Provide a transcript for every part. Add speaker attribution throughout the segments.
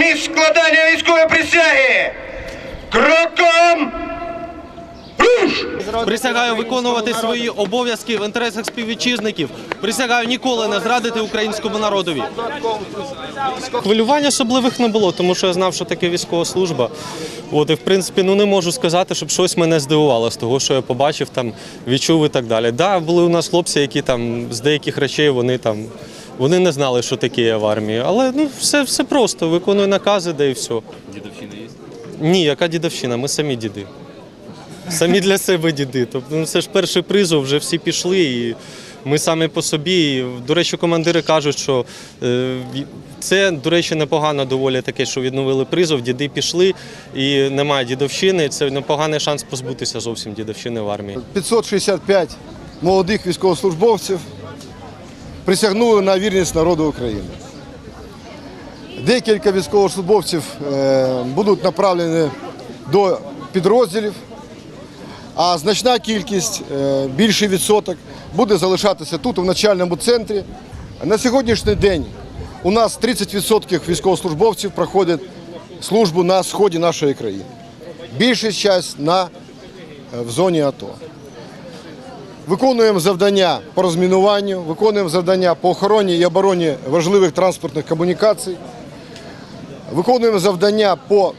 Speaker 1: між складання військової присяги. Кроком! Присягаю виконувати свої обов'язки в інтересах співвітчизників. Присягаю ніколи не зрадити українському народові. Хвилювання особливих не було, тому що я знав, що таке військова служба. От і в принципі, ну не можу сказати, щоб щось мене здивувало з того, що я побачив, там відчув і так далі. Да, були у нас хлопці, які там з деяких речей вони там. Вони не знали, що таке є в армії, але ну все, все просто. Виконую накази, де і все.
Speaker 2: Дідовщина є?
Speaker 1: Ні, яка дідовщина? Ми самі діди. Самі для себе діди. Тобто, ну, це ж перший призов, вже всі пішли, і ми самі по собі. І, до речі, командири кажуть, що е, це, до речі, непогано доволі таке, що відновили призов, діди пішли і немає дідовщини. Це непоганий шанс позбутися зовсім дідовщини в армії.
Speaker 3: 565 молодих військовослужбовців присягнули на вірність народу України. Декілька військовослужбовців е, будуть направлені до підрозділів, а значна кількість, е, більший відсоток, буде залишатися тут, у навчальному центрі. На сьогоднішній день у нас 30% військовослужбовців проходять службу на сході нашої країни. Більшість час на, е, в зоні АТО. Виконуємо завдання по розмінуванню, виконуємо завдання по охороні і обороні важливих транспортних комунікацій, виконуємо завдання по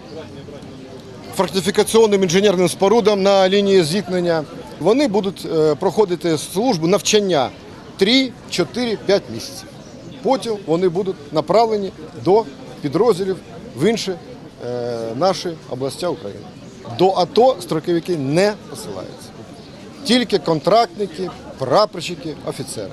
Speaker 3: фортифікаційним інженерним спорудам на лінії зіткнення. Вони будуть е, проходити службу навчання 3, 4, 5 місяців. Потім вони будуть направлені до підрозділів в інші е, наші області України. До АТО строковики не посилаються. Тільки контрактники, прапорщики, офіцери.